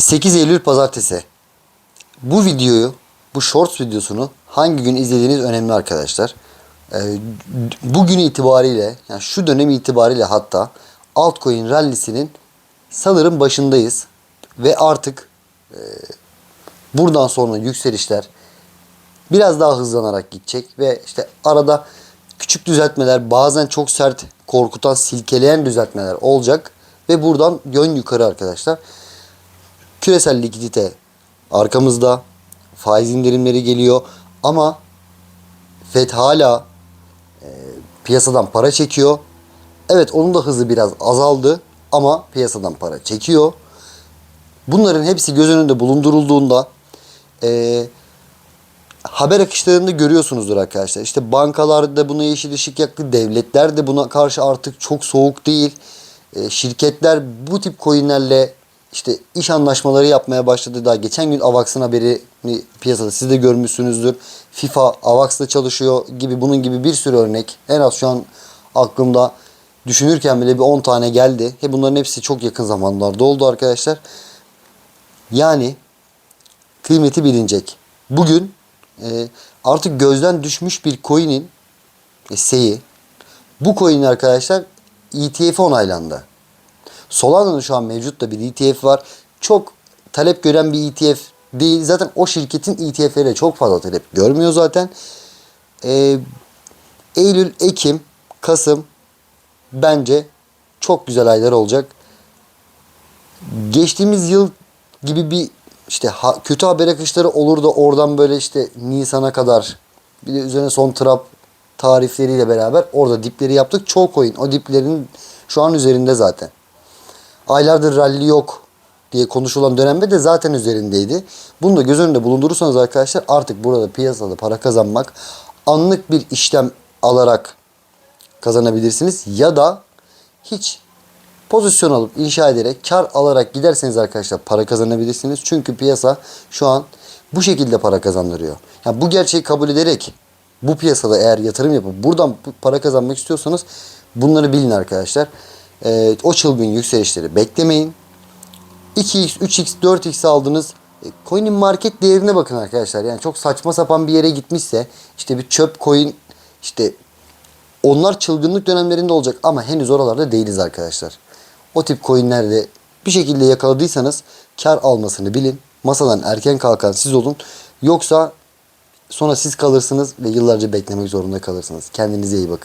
8 Eylül Pazartesi. Bu videoyu, bu shorts videosunu hangi gün izlediğiniz önemli arkadaşlar. Ee, bugün itibariyle, yani şu dönem itibariyle hatta altcoin rallisinin sanırım başındayız. Ve artık e, buradan sonra yükselişler biraz daha hızlanarak gidecek ve işte arada küçük düzeltmeler bazen çok sert korkutan silkeleyen düzeltmeler olacak ve buradan yön yukarı arkadaşlar. Küresel likidite arkamızda faiz indirimleri geliyor ama FED hala e, piyasadan para çekiyor. Evet onun da hızı biraz azaldı ama piyasadan para çekiyor. Bunların hepsi göz önünde bulundurulduğunda e, haber akışlarında görüyorsunuzdur arkadaşlar. İşte bankalar da buna yeşil ışık yaktı. Devletler de buna karşı artık çok soğuk değil. E, şirketler bu tip coinlerle işte iş anlaşmaları yapmaya başladı. Daha geçen gün Avax'ın haberini piyasada siz de görmüşsünüzdür. FIFA Avax'la çalışıyor gibi bunun gibi bir sürü örnek. En az şu an aklımda düşünürken bile bir 10 tane geldi. He bunların hepsi çok yakın zamanlarda oldu arkadaşlar. Yani kıymeti bilinecek. Bugün e, artık gözden düşmüş bir coin'in e, seyi. Bu coin arkadaşlar ETF onaylandı. Solana'nın şu an mevcut da bir ETF var. Çok talep gören bir ETF değil. Zaten o şirketin ETF'leri çok fazla talep görmüyor zaten. E, Eylül, Ekim, Kasım bence çok güzel aylar olacak. Geçtiğimiz yıl gibi bir işte ha- kötü haber akışları olur da oradan böyle işte Nisan'a kadar bir de üzerine son trap tarifleriyle beraber orada dipleri yaptık. Çoğu coin o diplerin şu an üzerinde zaten. Aylardır rally yok diye konuşulan dönemde de zaten üzerindeydi. Bunu da göz önünde bulundurursanız arkadaşlar artık burada piyasada para kazanmak anlık bir işlem alarak kazanabilirsiniz ya da hiç pozisyon alıp inşa ederek kar alarak giderseniz arkadaşlar para kazanabilirsiniz. Çünkü piyasa şu an bu şekilde para kazandırıyor. Yani bu gerçeği kabul ederek bu piyasada eğer yatırım yapıp buradan para kazanmak istiyorsanız bunları bilin arkadaşlar. Ee, o çılgın yükselişleri beklemeyin. 2x, 3x, 4x aldınız. E, Coin'in market değerine bakın arkadaşlar. Yani çok saçma sapan bir yere gitmişse işte bir çöp coin işte onlar çılgınlık dönemlerinde olacak ama henüz oralarda değiliz arkadaşlar. O tip coinlerde bir şekilde yakaladıysanız kar almasını bilin. Masadan erken kalkan siz olun. Yoksa sonra siz kalırsınız ve yıllarca beklemek zorunda kalırsınız. Kendinize iyi bakın.